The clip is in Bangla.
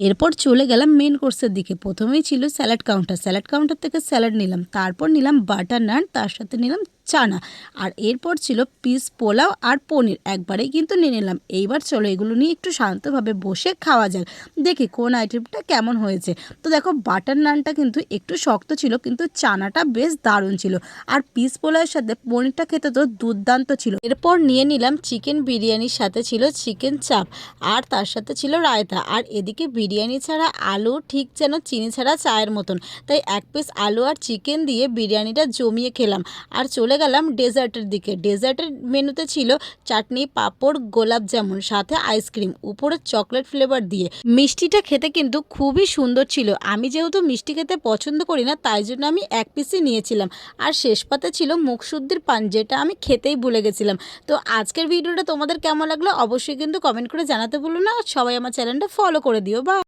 এরপর চলে গেলাম মেন কোর্সের দিকে। প্রথমেই ছিল স্যালাড কাউন্টার স্যালাড কাউন্টার থেকে স্যালাড নিলাম। তারপর নিলাম বাটার নান তার সাথে নিলাম চানা আর এরপর ছিল পিস পোলাও আর পনির। একবারেই কিন্তু নিয়ে নিলাম। এইবার চলো এগুলো নিয়ে একটু শান্তভাবে বসে খাওয়া যাক। দেখি কোন আইটেমটা কেমন হয়েছে। তো দেখো বাটার নানটা কিন্তু একটু শক্ত ছিল, কিন্তু চানাটা বেশ দারুণ ছিল। আর পিস পোলাওয়ের সাথে পনিরটা খেতে তো দুর্দান্ত ছিল। এরপর নিয়ে নিলাম চিকেন বিরিয়ানির সাথে ছিল চিকেন চাপ আর তার সাথে ছিল রায়তা। আর এদিকে বিরিয়ানি ছাড়া আলু ঠিক যেন চিনি ছাড়া চায়ের মতন। তাই এক পিস আলু আর চিকেন দিয়ে বিরিয়ানিটা জমিয়ে খেলাম। আর চলে গেলাম ডেজার্টের দিকে। ডেজার্টের মেনুতে ছিল চাটনি, পাঁপড়, গোলাপ জামুন, সাথে আইসক্রিম, উপরে চকলেট ফ্লেভার দিয়ে। মিষ্টিটা খেতে কিন্তু খুবই সুন্দর ছিল। আমি যেহেতু মিষ্টি খেতে পছন্দ করি না, তাই জন্য আমি এক পিসই নিয়েছিলাম। আর শেষ পাতে ছিল মুখশুদ্ধির পান, যেটা আমি খেতেই ভুলে গেছিলাম। তো আজকের ভিডিওটা তোমাদের কেমন লাগল অবশ্যই কিন্তু কমেন্ট করে জানাতে ভুলো না। সবাই আমার চ্যানেলটা ফলো করে দিও। বা